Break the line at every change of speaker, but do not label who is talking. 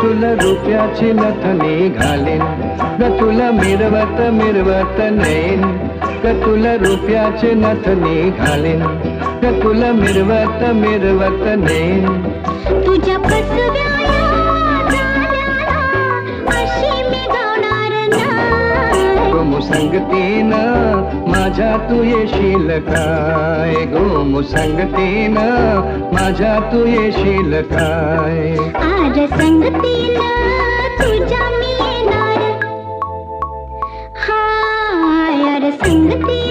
तुला रुपयाची नथनी घालीन ग तुला मिरवत मिरवत नेन ग तुला रुपयाचे नथनी घालीन ग तुला मिरवत मिरवत नेन
तुझ्या
संगतीनं माझ्या तू येशील काय? गोमू संगतीनं माझ्या तू येशील काय?
मी हा य सिंह ती